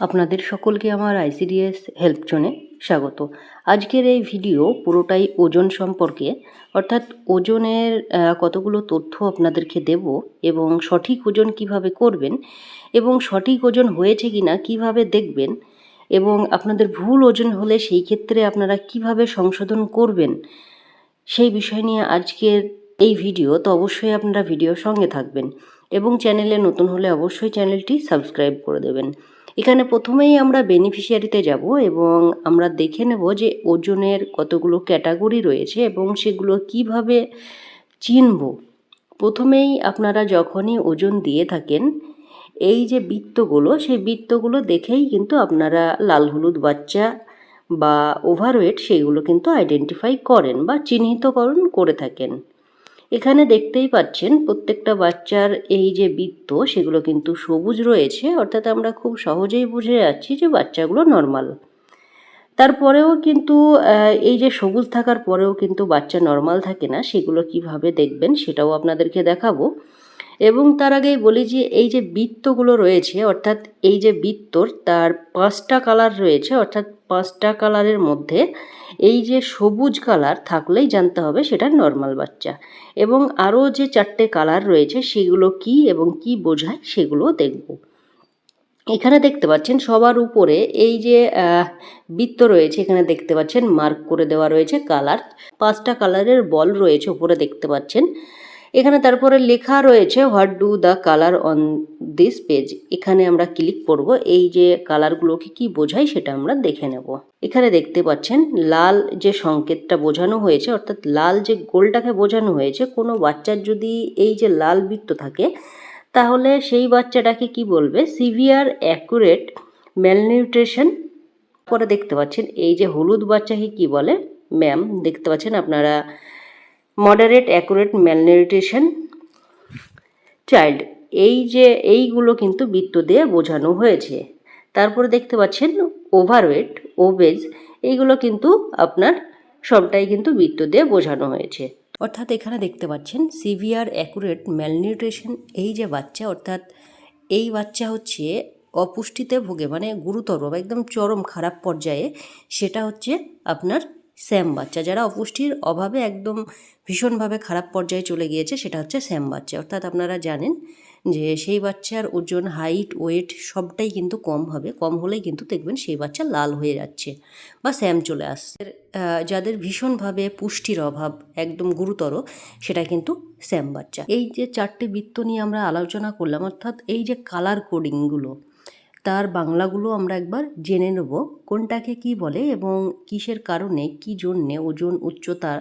আপনাদের সকলকে আমার আইসিডিএস হেল্প জোনে স্বাগত। আজকের এই ভিডিও পুরোটাই ওজন সম্পর্কে, অর্থাৎ ওজনের কতগুলো তথ্য আপনাদেরকে দেব এবং সঠিক ওজন কীভাবে করবেন এবং সঠিক ওজন হয়েছে কি না কীভাবে দেখবেন এবং আপনাদের ভুল ওজন হলে সেই ক্ষেত্রে আপনারা কীভাবে সংশোধন করবেন সেই বিষয় নিয়ে আজকের এই ভিডিও তো অবশ্যই আপনারা ভিডিওর সঙ্গে থাকবেন এবং চ্যানেলে নতুন হলে অবশ্যই চ্যানেলটি সাবস্ক্রাইব করে দেবেন। এখানে প্রথমেই আমরা বেনিফিশিয়ারিতে যাব এবং আমরা দেখে নেব যে ওজনের কতগুলো ক্যাটাগরি রয়েছে এবং সেগুলো কীভাবে চিনব। প্রথমেই আপনারা যখনই ওজন দিয়ে থাকেন, এই যে বৃত্তগুলো, সেই বৃত্তগুলো দেখেই কিন্তু আপনারা লাল হলুদ বাচ্চা বা ওভারওয়েট সেইগুলো কিন্তু আইডেন্টিফাই করেন বা চিহ্নিতকরণ করে থাকেন। এখানে দেখতেই পাচ্ছেন প্রত্যেকটা বাচ্চার এই যে বৃত্ত, সেগুলো কিন্তু সবুজ রয়েছে, অর্থাৎ আমরা খুব সহজেই বুঝে যাচ্ছি যে বাচ্চাগুলো নর্মাল তারপরেও কিন্তু এই যে সবুজ থাকার পরেও কিন্তু বাচ্চা নর্মাল থাকে না, সেগুলো কীভাবে দেখবেন সেটাও আপনাদেরকে দেখাবো। এবং তার আগেই বলি যে এই যে বৃত্তগুলো রয়েছে, অর্থাৎ এই যে বৃত্তর তার পাঁচটা কালার রয়েছে, অর্থাৎ পাঁচটা কালারের মধ্যে এই যে সবুজ কালার থাকলেই জানতে হবে সেটা নর্মাল বাচ্চা। এবং আরও যে চারটে কালার রয়েছে সেগুলো কি এবং কি বোঝায় সেগুলো দেখব। এখানে দেখতে পাচ্ছেন সবার উপরে এই যে বৃত্ত রয়েছে, এখানে দেখতে পাচ্ছেন মার্ক করে দেওয়া রয়েছে কালার পাঁচটা কালারের বল রয়েছে, উপরে দেখতে পাচ্ছেন। এখানে তারপরে লেখা রয়েছে, what do the colour on this page? এখানে আমরা ক্লিক করব, এই যে কালারগুলোকে কি বোঝায় সেটা আমরা দেখে নেব। এখানে দেখতে পাচ্ছেন, লাল যে সংকেতটা বোঝানো হয়েছে, অর্থাৎ লাল যে গোলটাকে বোঝানো হয়েছে, কোনো বাচ্চার যদি এই যে লাল বৃত্ত থাকে, তাহলে সেই বাচ্চাটাকে কি বলবে? Severe accurate malnutrition. পরে দেখতে পাচ্ছেন, এই যে হলুদ বাচ্চাকে কি বলে? ম্যাম, দেখতে পাচ্ছেন আপনারা মডারেট অ্যাকুরেট ম্যালনিউট্রিশন চাইল্ড এই যে, এইগুলো কিন্তু বৃত্ত দিয়ে বোঝানো হয়েছে। তারপরে দেখতে পাচ্ছেন ওভারওয়েট ওবেজ এইগুলো কিন্তু আপনার সবটাই কিন্তু বৃত্ত দিয়ে বোঝানো হয়েছে। অর্থাৎ এখানে দেখতে পাচ্ছেন সিভিয়ার অ্যাকুরেট ম্যালনিউট্রিশন এই যে বাচ্চা, অর্থাৎ এই বাচ্চা হচ্ছে অপুষ্টিতে ভোগে মানে গুরুতর বা একদম চরম খারাপ পর্যায়ে, সেটা হচ্ছে আপনার স্যাম বাচ্চা। যারা অপুষ্টির অভাবে একদম ভীষণভাবে খারাপ পর্যায়ে চলে গিয়েছে, সেটা হচ্ছে স্যাম বাচ্চা। অর্থাৎ আপনারা জানেন যে সেই বাচ্চার ওজন, হাইট, ওয়েট সবটাই কিন্তু কম হবে। কম হলেই কিন্তু দেখবেন সেই বাচ্চা লাল হয়ে যাচ্ছে বা স্যাম চলে আসছে। যাদের ভীষণভাবে পুষ্টির অভাব একদম গুরুতর, সেটা কিন্তু স্যাম বাচ্চা। এই যে চারটে বৃত্ত নিয়ে আমরা আলোচনা করলাম, অর্থাৎ এই যে কালার কোডিংগুলো তার বাংলাগুলো আমরা একবার জেনে নেব, কোনটাকে কি বলে এবং কিসের কারণে, কি জন্যে ওজন উচ্চতা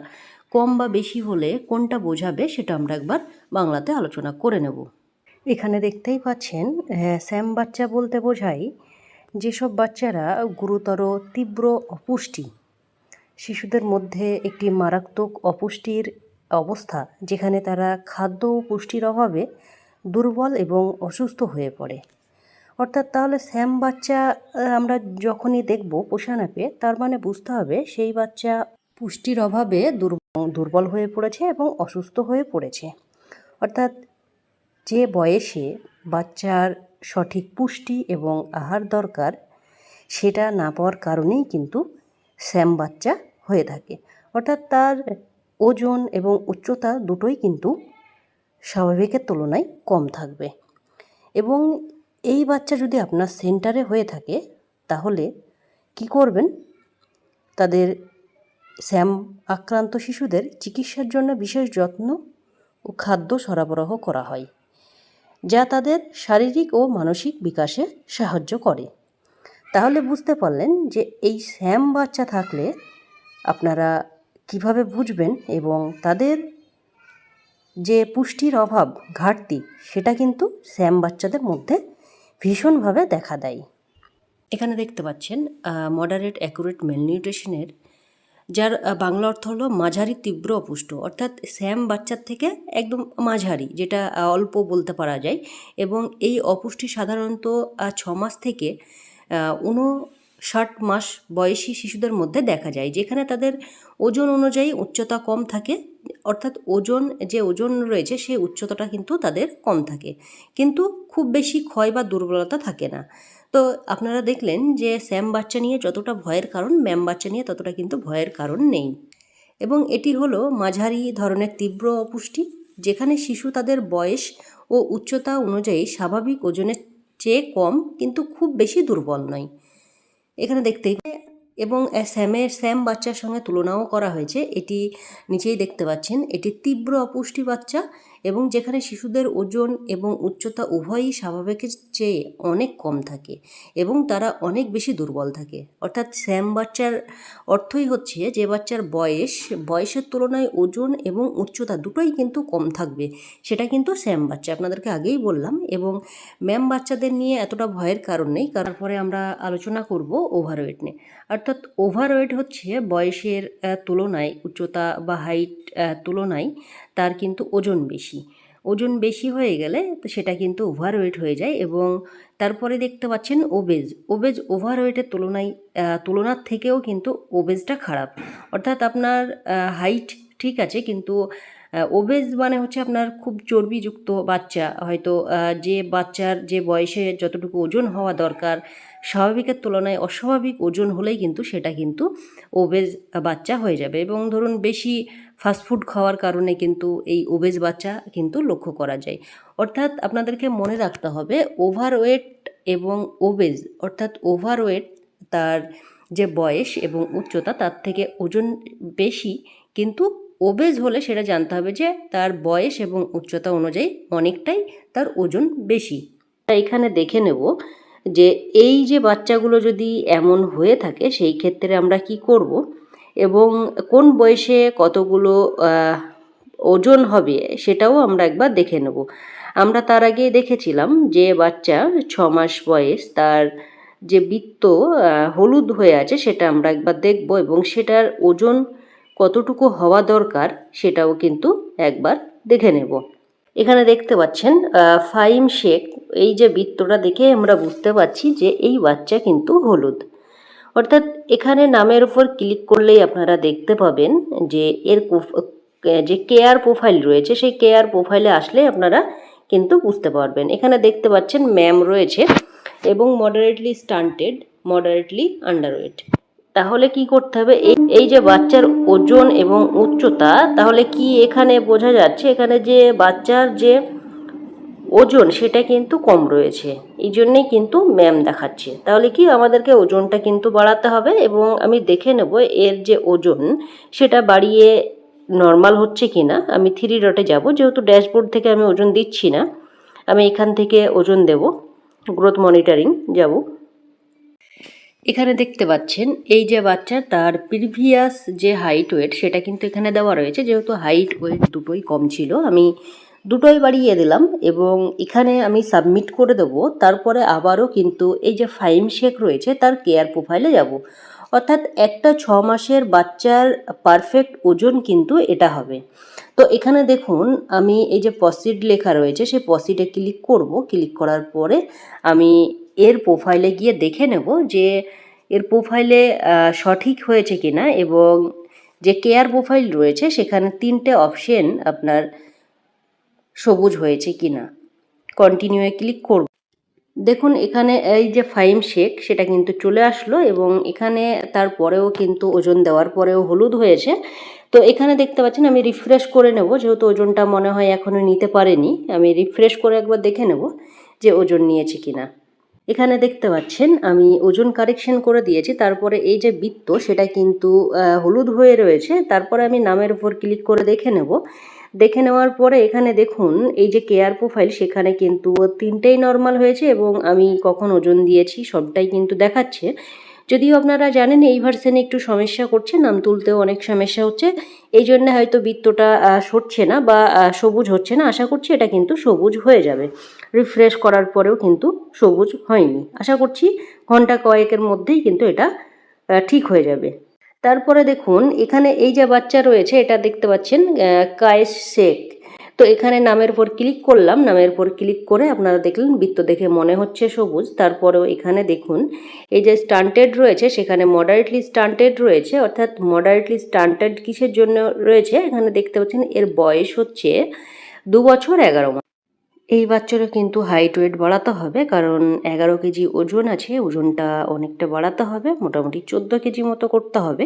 কম বা বেশি হলে কোনটা বোঝাবে সেটা আমরা একবার বাংলাতে আলোচনা করে নেব। এখানে দেখতেই পাচ্ছেন স্যাম বাচ্চা বলতে বোঝায় যেসব বাচ্চারা গুরুতর তীব্র অপুষ্টি, শিশুদের মধ্যে একটি মারাত্মক অপুষ্টির অবস্থা যেখানে তারা খাদ্য ও পুষ্টির অভাবে দুর্বল এবং অসুস্থ হয়ে পড়ে। অর্থাৎ তাহলে স্যাম বাচ্চা আমরা যখনই দেখব পোষা না পেয়ে তার মানে বুঝতে হবে সেই বাচ্চা পুষ্টির অভাবে দুর্ব- দুর্বল হয়ে পড়েছে এবং অসুস্থ হয়ে পড়েছে। অর্থাৎ যে বয়সে বাচ্চার সঠিক পুষ্টি এবং আহার দরকার, সেটা না পাওয়ার কারণেই কিন্তু স্যাম বাচ্চা হয়ে থাকে। অর্থাৎ তার ওজন এবং উচ্চতা দুটোই কিন্তু স্বাভাবিকের তুলনায় কম থাকবে। এবং এই বাচ্চা যদি আপনার সেন্টারে হয়ে থাকে, তাহলে কি করবেন? তাদের স্যাম আক্রান্ত শিশুদের চিকিৎসার জন্য বিশেষ যত্ন ও খাদ্য সরবরাহ করা হয়, যা তাদের শারীরিক ও মানসিক বিকাশে সাহায্য করে। তাহলে বুঝতে পারলেন যে এই স্যাম বাচ্চা থাকলে আপনারা কীভাবে বুঝবেন এবং তাদের যে পুষ্টির অভাব, ঘাটতি, সেটা কিন্তু স্যাম বাচ্চাদের মধ্যে ভীষণভাবে দেখা দেয়। এখানে দেখতে পাচ্ছেন মডারেট অ্যাকুরেট মেলনিউট্রিশনের যার বাংলা অর্থ হলো মাঝারি, তীব্র অপুষ্ট। অর্থাৎ স্যাম বাচ্চার থেকে একদম মাঝারি, যেটা অল্প বলতে পারা যায়। এবং এই অপুষ্টি সাধারণত ছ মাস থেকে উনষাট মাস বয়সী শিশুদের মধ্যে দেখা যায়, যেখানে তাদের ওজন অনুযায়ী উচ্চতা কম থাকে। অর্থাৎ ওজন, যে ওজন রয়েছে সেই উচ্চতাটা কিন্তু তাদের কম থাকে। কিন্তু খুব বেশি ক্ষয় বা দুর্বলতা থাকে না। তো আপনারা দেখলেন যে স্যাম বাচ্চা নিয়ে যতটা ভয়ের কারণ, ম্যাম বাচ্চা নিয়ে ততটা কিন্তু ভয়ের কারণ নেই। এবং এটি হলো মাঝারি ধরনের তীব্র অপুষ্টি, যেখানে শিশু তাদের বয়স ও উচ্চতা অনুযায়ী স্বাভাবিক ওজনের চেয়ে কম, কিন্তু খুব বেশি দুর্বল নয়। এখানে দেখতেই এবং স্যামের, স্যাম বাচ্চার সঙ্গে তুলনাও করা হয়েছে। এটি নিচেই দেখতে পাচ্ছেন। এটি তীব্র অপুষ্টি বাচ্চা এবং যেখানে শিশুদের ওজন এবং উচ্চতা উভয়ই স্বাভাবিকের চেয়ে অনেক কম থাকে এবং তারা অনেক বেশি দুর্বল থাকে। অর্থাৎ স্যাম বাচ্চার অর্থই হচ্ছে যে বাচ্চার বয়স, বয়সের তুলনায় ওজন এবং উচ্চতা দুটোই কিন্তু কম থাকবে। সেটা কিন্তু স্যাম বাচ্চা, আপনাদেরকে আগেই বললাম। এবং ম্যাম বাচ্চাদের নিয়ে এতটা ভয়ের কারণ নেই। তারপরে আমরা আলোচনা করব ওভারওয়েট নিয়ে। অর্থাৎ ওভারওয়েট হচ্ছে বয়সের তুলনায় উচ্চতা বা হাইট তুলনায় তার কিন্তু ওজন বেশি। ওজন বেশি হয়ে গেলে তো সেটা কিন্তু ওভারওয়েট হয়ে যায় এবং তারপরে দেখতে পাচ্ছেন ওবেজ ওবেজ ওভারওয়েটের তুলনায় তুলনার থেকেও কিন্তু ওবেজটা খারাপ। অর্থাৎ আপনার হাইট ঠিক আছে কিন্তু ওবেজ মানে হচ্ছে আপনার খুব চর্বিযুক্ত বাচ্চা। হয়তো যে বাচ্চার যে বয়সে যতটুকু ওজন হওয়া দরকার স্বাভাবিকের তুলনায় অস্বাভাবিক ওজন হলেই কিন্তু সেটা কিন্তু ওবেজ বাচ্চা হয়ে যাবে এবং ধরুন বেশি ফাস্টফুড খাওয়ার কারণে কিন্তু এই ওবেজ বাচ্চা কিন্তু লক্ষ্য করা যায়। অর্থাৎ আপনাদেরকে মনে রাখতে হবে ওভারওয়েট এবং ওবেজ অর্থাৎ ওভারওয়েট তার যে বয়স এবং উচ্চতা, তার থেকে ওজন বেশি কিন্তু ওবেজ হলে সেটা জানতে হবে যে তার বয়স এবং উচ্চতা অনুযায়ী অনেকটাই তার ওজন বেশি। এখানে দেখে নেব যে এই যে বাচ্চাগুলো যদি এমন হয়ে থাকে, সেই ক্ষেত্রে আমরা কি করব? এবং কোন বয়সে কতগুলো ওজন হবে সেটাও আমরা একবার দেখে নেব। আমরা তার আগে দেখেছিলাম যে বাচ্চা ছ মাস বয়স, তার যে বৃত্ত হলুদ হয়ে আছে সেটা আমরা একবার দেখব এবং সেটার ওজন কতটুকু হওয়া দরকার সেটাও কিন্তু একবার দেখে নেব। এখানে দেখতে পাচ্ছেন ফাইম শেক এই যে বৃত্তটা দেখে আমরা বুঝতে পারছি যে এই বাচ্চা কিন্তু হলুদ। অর্থাৎ এখানে নামের উপর ক্লিক করলেই আপনারা দেখতে পাবেন যে এর যে কেয়ার প্রোফাইল রয়েছে, সেই কেয়ার প্রোফাইলে আসলে আপনারা কিন্তু বুঝতে পারবেন। এখানে দেখতে পাচ্ছেন ম্যাম রয়েছে এবং মডারেটলি স্টান্টেড মডারেটলি আন্ডারওয়েট তাহলে কি করতে হবে? এই এই যে বাচ্চার ওজন এবং উচ্চতা, তাহলে কি এখানে বোঝা যাচ্ছে? এখানে যে বাচ্চার যে ওজন সেটা কিন্তু কম রয়েছে। এই জন্যেই কিন্তু ম্যাম দেখাচ্ছে। তাহলে কি আমাদেরকে ওজনটা কিন্তু বাড়াতে হবে এবং আমি দেখে নেব এর যে ওজন, সেটা বাড়িয়ে নর্মাল হচ্ছে কি না আমি থ্রি ডটে যাব, যেহেতু ড্যাশবোর্ড থেকে আমি ওজন দিচ্ছি না। আমি এখান থেকে ওজন দেব। গ্রোথ মনিটরিং যাব। এখানে দেখতে পাচ্ছেন, এই যে বাচ্চা তার প্রিভিয়াস যে হাইট ওয়েট সেটা কিন্তু এখানে দেওয়া রয়েছে। যেহেতু হাইট ওয়েট দুটোই কম ছিল, আমি দুটোই বাড়িয়ে দিলাম এবং এখানে আমি সাবমিট করে দেবো। তারপরে আবারও কিন্তু এই যে ফাইম শেক রয়েছে, তার কেয়ার প্রোফাইলে যাব। অর্থাৎ একটা ছ মাসের বাচ্চার পারফেক্ট ওজন কিন্তু এটা হবে। তো এখানে দেখুন, আমি এই যে পসিড লেখা রয়েছে, সেই পসিডে ক্লিক করব। ক্লিক করার পরে আমি এর প্রোফাইলে গিয়ে দেখে নেব যে এর প্রোফাইলে সঠিক হয়েছে কিনা এবং যে কেয়ার প্রোফাইল রয়েছে, সেখানে তিনটে অপশন আপনার সবুজ হয়েছে কিনা। কন্টিনিউয়ে ক্লিক করব। দেখুন, এখানে এই যে ফাইম শেক, সেটা কিন্তু চলে আসলো এবং এখানে তারপরেও কিন্তু ওজন দেওয়ার পরেও হলুদ হয়েছে। তো এখানে দেখতে পাচ্ছেন, আমি রিফ্রেশ করে নেব, যেহেতু ওজনটা মনে হয় এখনও নিতে পারেনি। আমি রিফ্রেশ করে একবার দেখে নেব যে ওজন নিয়েছে কিনা। এখানে দেখতে পাচ্ছেন, আমি ওজন কারেকশন করে দিয়েছি। তারপরে এই যে বৃত্ত, সেটা কিন্তু হলুদ হয়ে রয়েছে। তারপরে আমি নামের উপর ক্লিক করে দেখে নেব। দেখে নেওয়ার পরে এখানে দেখুন, এই যে কেয়ার প্রোফাইল সেখানে কিন্তু তিনটেই নর্মাল হয়েছে এবং আমি কখন ওজন দিয়েছি সবটাই কিন্তু দেখাচ্ছে। যদিও আপনারা জানেন এই ভার্সনে একটু সমস্যা করছে, নাম তুলতেও অনেক সমস্যা হচ্ছে। এই জন্য হয়তো বৃত্তটা সরছে না বা সবুজ হচ্ছে না। আশা করছি এটা কিন্তু সবুজ হয়ে যাবে। রিফ্রেশ করার পরেও কিন্তু সবুজ হয়নি। আশা করছি ঘণ্টা কয়েকের মধ্যেই কিন্তু এটা ঠিক হয়ে যাবে। তারপরে দেখুন, এখানে এই যে বাচ্চা রয়েছে, এটা দেখতে পাচ্ছেন কায়েস শেখ। তো এখানে নামের পর ক্লিক করলাম, নামের পর ক্লিক করে আপনারা দেখলেন, বৃত্ত দেখে মনে হচ্ছে সবুজ। তারপরেও এখানে দেখুন, এই যে স্টান্টেড রয়েছে, সেখানে মডারেটলি স্টান্টেড রয়েছে, অর্থাৎ মডারেটলি স্টান্টেড কিসের জন্য রয়েছে? এখানে দেখতে পাচ্ছেন, এর বয়স হচ্ছে দু বছর এগারো মাস। এই বাচ্চারও কিন্তু হাইট ওয়েট বাড়াতে হবে, কারণ এগারো কেজি ওজন আছে, ওজনটা অনেকটা বাড়াতে হবে, মোটামুটি চোদ্দ কেজি মতো করতে হবে।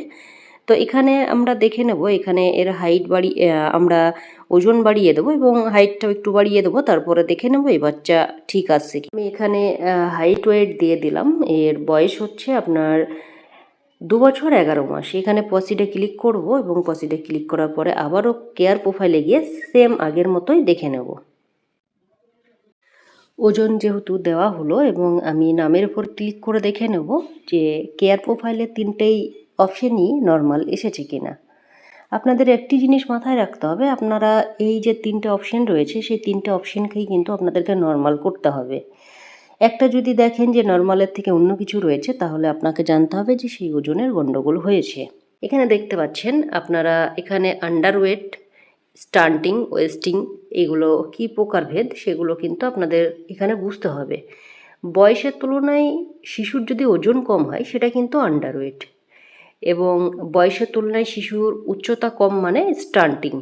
তো এখানে আমরা দেখে নেব, এখানে এর হাইট বাড়ি আমরা ওজন বাড়িয়ে দেবো এবং হাইটটাও একটু বাড়িয়ে দেবো, তারপরে দেখে নেব এই বাচ্চা ঠিক আছে আমি এখানে হাইট ওয়েট দিয়ে দিলাম, এর বয়স হচ্ছে আপনার দু বছর এগারো মাস। এখানে পসিডে ক্লিক করব এবং পসিডে ক্লিক করার পরে আবারও কেয়ার প্রোফাইলে গিয়ে সেম আগের মতোই দেখে নেব। ওজন যেহেতু দেওয়া হলো এবং আমি নামের উপর ক্লিক করে দেখে নেব যে কেয়ার প্রোফাইলে তিনটেই অপশানই নর্মাল এসেছে কিনা। আপনাদের একটি জিনিস মাথায় রাখতে হবে, আপনারা এই যে তিনটে অপশন রয়েছে, সেই তিনটে অপশানকেই কিন্তু আপনাদেরকে নর্মাল করতে হবে। একটা যদি দেখেন যে নর্মালের থেকে অন্য কিছু রয়েছে, তাহলে আপনাকে জানতে হবে যে সেই ওজনের গণ্ডগোল হয়েছে। এখানে দেখতে পাচ্ছেন, আপনারা এখানে আন্ডারওয়েট স্টান্টিং ওয়েস্টিং এগুলো কী প্রকারভেদ সেগুলো কিন্তু আপনাদের এখানে বুঝতে হবে। বয়সের তুলনায় শিশুর যদি ওজন কম হয় সেটা কিন্তু আন্ডারওয়েট এবং বয়সের তুলনায় শিশুর উচ্চতা কম মানে স্টান্টিং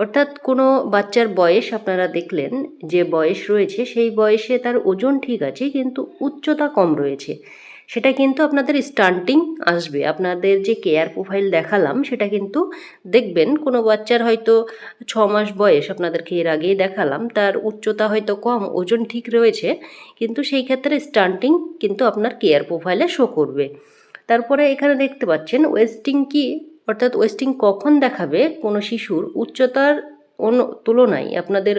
অর্থাৎ কোনো বাচ্চার বয়স আপনারা দেখলেন যে বয়স রয়েছে সেই বয়সে তার ওজন ঠিক আছে কিন্তু উচ্চতা কম রয়েছে। সেটা কিন্তু আপনাদের স্টান্টিং আসবে। আপনাদের যে কেয়ার প্রোফাইল দেখালাম, সেটা কিন্তু দেখবেন, কোনো বাচ্চার হয়তো ছ মাস বয়স আপনাদেরকে এর আগেই দেখালাম, তার উচ্চতা হয়তো কম, ওজন ঠিক রয়েছে, কিন্তু সেই ক্ষেত্রে স্টান্টিং কিন্তু আপনার কেয়ার প্রোফাইলে শো করবে। তারপরে এখানে দেখতে পাচ্ছেন ওয়েস্টিং কি? অর্থাৎ ওয়েস্টিং কখন দেখাবে কোনো শিশুর? উচ্চতার অন্য তুলনায় আপনাদের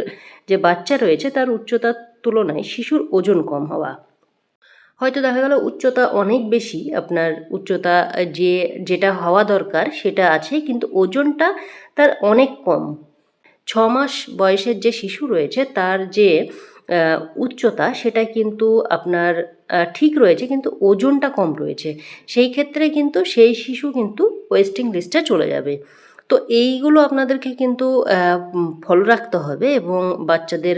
যে বাচ্চা রয়েছে, তার উচ্চতার তুলনায় শিশুর ওজন কম হওয়া। হয়তো দেখা গেল উচ্চতা অনেক বেশি, আপনার উচ্চতা যে, যেটা হওয়া দরকার সেটা আছে, কিন্তু ওজনটা তার অনেক কম। ছ মাস বয়সের যে শিশু রয়েছে, তার যে উচ্চতা সেটা কিন্তু আপনার ঠিক রয়েছে, কিন্তু ওজনটা কম রয়েছে। সেই ক্ষেত্রে কিন্তু সেই শিশু কিন্তু ওয়েস্টিং লিস্টে চলে যাবে। তো এইগুলো আপনাদেরকে কিন্তু ফলো রাখতে হবে এবং বাচ্চাদের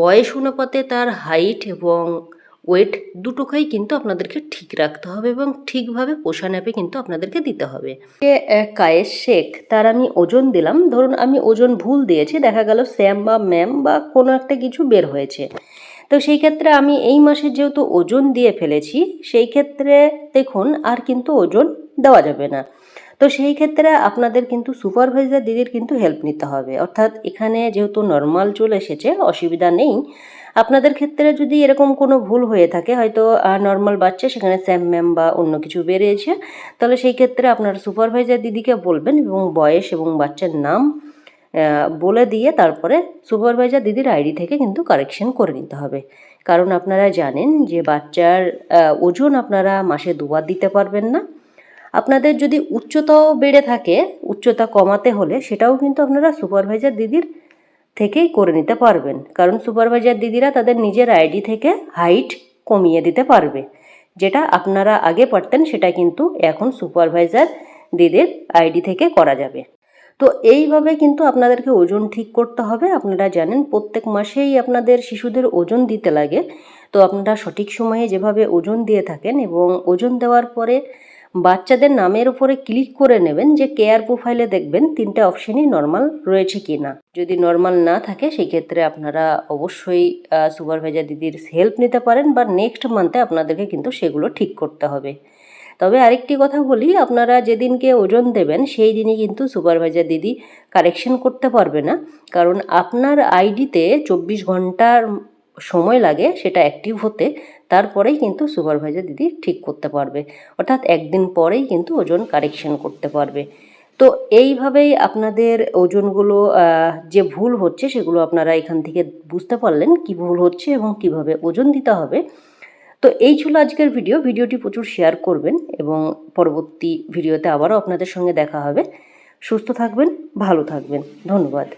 বয়স অনুপাতে তার হাইট এবং ওয়েট দুটোকেই কিন্তু আপনাদেরকে ঠিক রাখতে হবে এবং ঠিকভাবে পোষা নেপে কিন্তু আপনাদেরকে দিতে হবে। কায়েস শেখ, তার আমি ওজন দিলাম। ধরুন আমি ওজন ভুল দিয়েছি, দেখা গেল স্যাম বা ম্যাম বা কোনো একটা কিছু বের হয়েছে। তো সেই ক্ষেত্রে আমি এই মাসে যেহেতু ওজন দিয়ে ফেলেছি, সেই ক্ষেত্রে দেখুন আর কিন্তু ওজন দেওয়া যাবে না। তো সেই ক্ষেত্রে আপনাদের কিন্তু সুপারভাইজার দিদির কিন্তু হেল্প নিতে হবে। অর্থাৎ এখানে যেহেতু নর্মাল চলে এসেছে, অসুবিধা নেই। আপনাদের ক্ষেত্রে যদি এরকম কোনো ভুল হয়ে থাকে, হয়তো নর্মাল বাচ্চা সেখানে স্যাম ম্যাম বা অন্য কিছু বেরিয়েছে, তাহলে সেই ক্ষেত্রে আপনার সুপারভাইজার দিদিকে বলবেন এবং বয়স এবং বাচ্চার নাম বলে দিয়ে তারপরে সুপারভাইজার দিদির আইডি থেকে কিন্তু কারেকশন করে নিতে হবে। কারণ আপনারা জানেন যে বাচ্চার ওজন আপনারা মাসে দুবার দিতে পারবেন না। আপনাদের যদি উচ্চতাও বেড়ে থাকে, উচ্চতা কমাতে হলে সেটাও কিন্তু আপনারা সুপারভাইজার দিদির থেকেই করে নিতে পারবেন। কারণ সুপারভাইজার দিদিরা তাদের নিজের আইডি থেকে হাইট কমিয়ে দিতে পারবে। যেটা আপনারা আগে পারতেন, সেটা কিন্তু এখন সুপারভাইজার দিদির আইডি থেকে করা যাবে। তো এইভাবে কিন্তু আপনাদেরকে ওজন ঠিক করতে হবে। আপনারা জানেন, প্রত্যেক মাসেই আপনাদের শিশুদের ওজন দিতে লাগে। তো আপনারা সঠিক সময়ে যেভাবে ওজন দিয়ে থাকেন এবং ওজন দেওয়ার পরে বাচ্চাদের নামের উপরে ক্লিক করে নেবেন যে কেয়ার প্রোফাইলে দেখবেন তিনটে অপশানই নর্মাল রয়েছে কি না যদি নর্মাল না থাকে সেই ক্ষেত্রে আপনারা অবশ্যই সুপারভাইজার দিদির হেল্প নিতে পারেন বা নেক্সট মান্থে আপনাদেরকে কিন্তু সেগুলো ঠিক করতে হবে। তবে আরেকটি কথা বলি, আপনারা যেদিনকে ওজন দেবেন, সেই দিনই কিন্তু সুপারভাইজার দিদি কারেকশন করতে পারবে না। কারণ আপনার আইডিতে চব্বিশ ঘণ্টার সময় লাগে সেটা অ্যাক্টিভ হতে, তারপরেই কিন্তু সুপারভাইজার দিদি ঠিক করতে পারবে। অর্থাৎ একদিন পরেই কিন্তু ওজন কারেকশন করতে পারবে। তো এইভাবেই আপনাদের ওজনগুলো যে ভুল হচ্ছে সেগুলো আপনারা এখান থেকে বুঝতে পারলেন কি ভুল হচ্ছে এবং কীভাবে ওজন দিতে হবে। তো এই ছিল আজকের ভিডিও ভিডিওটি প্রচুর শেয়ার করবেন এবং পরবর্তী ভিডিওতে আবারও আপনাদের সঙ্গে দেখা হবে। সুস্থ থাকবেন, ভালো থাকবেন। ধন্যবাদ।